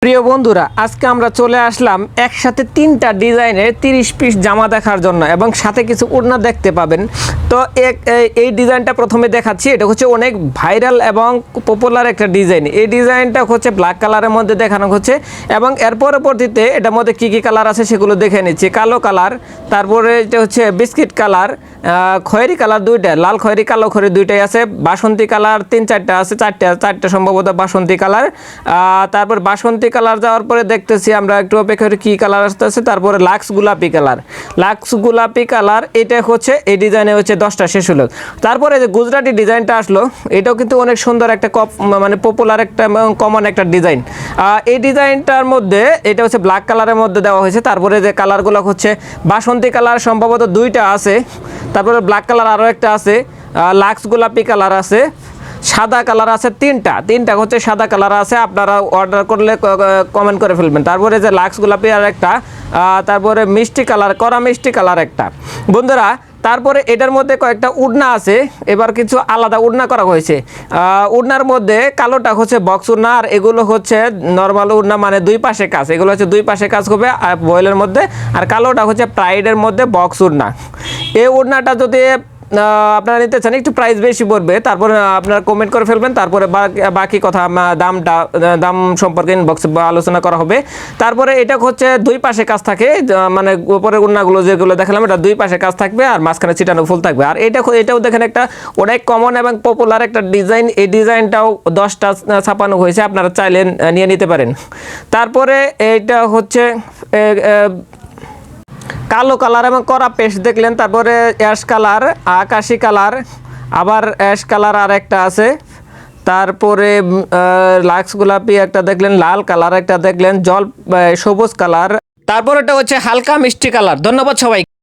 প্রিয় বন্ধুরা, আজকে আমরা চলে আসলাম একসাথে তিনটা ডিজাইনের তিরিশ পিস জামা দেখার জন্য এবং সাথে কিছু ওড়না দেখতে পাবেন। তো এক- এই- ডিজাইনটা প্রথমে দেখাচ্ছি, এটা হচ্ছে অনেক ভাইরাল এবং পপুলার একটা ডিজাইন। এই ডিজাইনটা হচ্ছে ব্ল্যাক কালারের মধ্যে দেখানো হচ্ছে এবং এর পরবর্তীতে এটার মধ্যে কী কী কালার আছে সেগুলো দেখে নিচ্ছি। কালো কালার, তারপরে এটা হচ্ছে বিস্কিট কালার খয়েরি কালার দুইটা, লাল খয়েরি, কালো খয়েরি দুইটাই আছে। বাসন্তী কালার তিন, চারটা আছে, চারটা চারটা সম্ভবত বাসন্তী কালার। তারপর বাসন্তী কালার যাওয়ার পরে দেখতেছি আমরা একটু অপেক্ষা করি কী কালার আসতেছে। তারপরে লাক্স গোলাপি কালার। লাক্স গোলাপি কালার, এটা হচ্ছে, এই ডিজাইনে হচ্ছে দশটা শেষ হলো। তারপরে যে গুজরাটি ডিজাইনটা আসলো, এটাও কিন্তু অনেক সুন্দর একটা কপ মানে পপুলার একটা কমন একটা ডিজাইন। এই ডিজাইনটার মধ্যে, এটা হচ্ছে ব্ল্যাক কালারের মধ্যে দেওয়া হয়েছে। তারপরে যে কালারগুলো হচ্ছে, বাসন্তী কালার সম্ভবত দুইটা আছে। তারপরে ব্ল্যাক কালার আরও একটা আছে লাক্স গোলাপি কালার আছে, সাদা কালার আছে তিনটা তিনটা হচ্ছে সাদা কালার আছে, আপনারা অর্ডার করলে কমেন্ট করে ফেলবেন। তারপরে যে লাক্স গোলাপি আর একটা তারপরে মিষ্টি কালার করা মিষ্টি কালার একটা। বন্ধুরা, তারপরে এটার মধ্যে কয়েকটা উড়না আছে, এবার কিছু আলাদা উড়না করা হয়েছে। উড়নার মধ্যে কালোটা হচ্ছে বক্স উড়না, আর এগুলো হচ্ছে নর্মাল উড়না মানে দুই পাশে কাজ। এগুলো হচ্ছে দুই পাশে কাজ হবে আর বয়েলের মধ্যে, আর কালোটা হচ্ছে প্রাইডের মধ্যে বক্স উড়না। এই ওড়নাটা যদি আপনারা নিতে চান, একটু প্রাইস বেশি পড়বে। তারপরে আপনারা কমেন্ট করে ফেলবেন, তারপরে বাকি- কথা দামটা দাম সম্পর্কে ইনবক্সে আলোচনা করা হবে। তারপরে এটা হচ্ছে দুই পাশে কাজ থাকে মানে উপরের উন্নাগুলো যেগুলো দেখালাম, এটা দুই পাশে কাজ থাকবে আর মাঝখানে চিটানো ফুল থাকবে। আর এটা এটাও দেখেন একটা অনেক কমন এবং পপুলার একটা ডিজাইন এই ডিজাইনটাও দশটা ছাপানো হয়েছে, আপনারা চাইলেন নিয়ে নিতে পারেন। তারপরে এটা হচ্ছে কালো কালার এবং করা পেস্ট দেখলেন, তারপরে অ্যাশ কালার, আকাশি কালার, আবার অ্যাশ কালার আর একটা আছে। তারপরে লাক্স গোলাপি একটা দেখলেন, লাল কালার একটা দেখলেন, জল সবুজ কালার। তারপর এটা হচ্ছে হালকা মিষ্টি কালার। ধন্যবাদ সবাই